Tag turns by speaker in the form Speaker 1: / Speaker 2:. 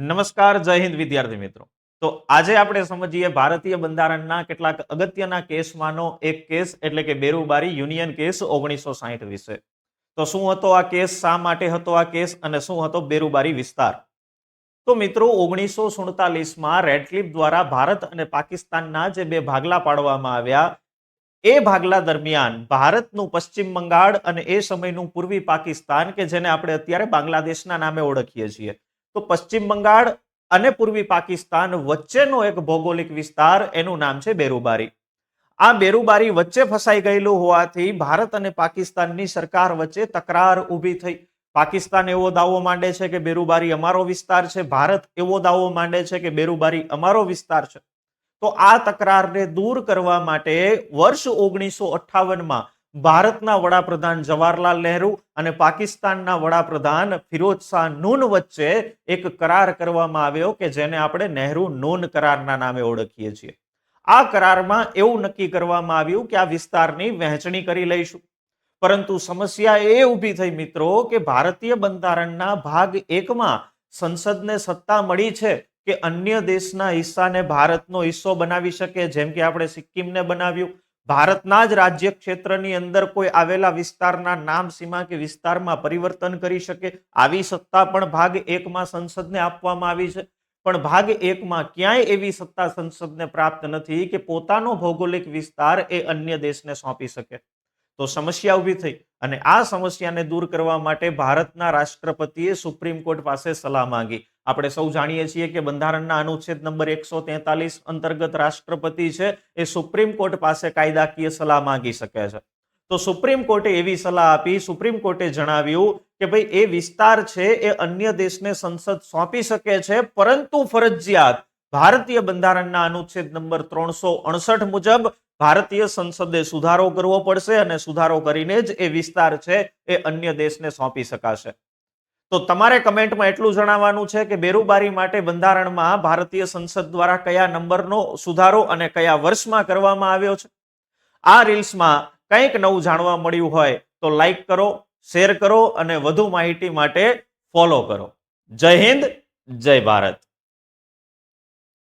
Speaker 1: નમસ્કાર, જય હિન્દ વિદ્યાર્થી મિત્રો. તો આજે આપણે સમજીએ ભારતીય બંધારણના કેટલાક અગત્યના કેસમાંનો એક કેસ, એટલે કે બેરુબારી યુનિયન કેસ ઓગણીસો સાહીઠ વિશે. તો શું હતો આ કેસ, શા માટે હતો આ કેસ, અને શું હતો બેરુબારી વિસ્તાર? તો મિત્રો, ઓગણીસો સુડતાલીસમાં રેડક્લિપ દ્વારા ભારત અને પાકિસ્તાનના જે બે ભાગલા પાડવામાં આવ્યા, એ ભાગલા દરમિયાન ભારતનું પશ્ચિમ બંગાળ અને એ સમયનું પૂર્વી પાકિસ્તાન, કે જેને આપણે અત્યારે બાંગ્લાદેશના નામે ઓળખીએ છીએ. તો પશ્ચિમ બંગાળ અને પૂર્વી પાકિસ્તાન વચ્ચેનો એક ભૌગોલિક વિસ્તાર, એનું નામ છે બેરુબારી. આ બેરુબારી વચ્ચે ફસાઈ ગયેલું હોવાથી ભારત અને પાકિસ્તાનની સરકાર વચ્ચે તકરાર ઊભી થઈ. પાકિસ્તાન એવો દાવો માંડે છે કે બેરુબારી અમારો વિસ્તાર છે, ભારત એવો દાવો માંડે છે કે બેરુબારી અમારો વિસ્તાર છે. તો આ તકરારને દૂર કરવા માટે વર્ષ ઓગણીસો અઠ્ઠાવનમાં ભારતના વડાપ્રધાન જવાહરલાલ નહેરુ અને પાકિસ્તાનના વડાપ્રધાન ફિરોજ શાહ નૂન વચ્ચે એક કરાર કરવામાં આવ્યો કે જેને આપણે નહેરુ નૂન કરારના નામે ઓળખીએ છીએ. આ કરારમાં એવું નક્કી કરવામાં આવ્યું કે આ વિસ્તારની વહેંચણી કરી લઈશું. પરંતુ સમસ્યા એ ઊભી થઈ મિત્રો કે ભારતીય બંધારણના ભાગ એકમાં સંસદને સત્તા મળી છે કે અન્ય દેશના હિસ્સાને ભારતનો હિસ્સો બનાવી શકે, જેમ કે આપણે સિક્કિમને બનાવ્યું ભારતના જ રાજ્ય ક્ષેત્રની અંદર કોઈ આવેલા વિસ્તારના નામ સીમા કે વિસ્તારમાં પરિવર્તન કરી શકે, આવી સત્તા પણ ભાગ એકમાં સંસદને આપવામાં આવી છે. પણ ભાગ એકમાં ક્યાંય એવી સત્તા સંસદને પ્રાપ્ત નથી કે પોતાનો ભૌગોલિક વિસ્તાર એ અન્ય દેશને સોંપી શકે. તો સમસ્યા ઊભી થઈ અને આ સમસ્યાને દૂર કરવા માટે ભારતના રાષ્ટ્રપતિએ સુપ્રીમ કોર્ટ પાસે સલાહ માંગી. આપણે સૌ જાણીએ છીએ કે બંધારણના અનુચ્છેદ નંબર એકસો તેતાલીસ અંતર્ગત રાષ્ટ્રપતિ છે, એ સુપ્રીમ કોર્ટ પાસે કાયદાકીય સલાહ માંગી શકે છે. તો સુપ્રીમ કોર્ટે એવી સલાહ આપી, સુપ્રીમ કોર્ટે જણાવ્યું કે ભાઈ એ વિસ્તાર છે, એ અન્ય દેશને સંસદ સોંપી શકે છે, પરંતુ ફરજિયાત ભારતીય બંધારણના અનુચ્છેદ નંબર ત્રણસો અડસઠ મુજબ ભારતીય સંસદે સુધારો કરવો પડશે અને સુધારો કરીને જ એ વિસ્તાર છે, એ અન્ય દેશને સોંપી શકાશે. તો તમારે કમેન્ટમાં એટલું જણાવવાનું છે કે બેરુબારી માટે બંધારણમાં ભારતીય સંસદ દ્વારા કયા નંબરનો સુધારો અને કયા વર્ષમાં કરવામાં આવ્યો છે? આ રીલ્સમાં કંઈક નવું જાણવા મળ્યું હોય તો લાઈક કરો, શેર કરો અને વધુ માહિતી માટે ફોલો કરો. જય હિન્દ, જય ભારત.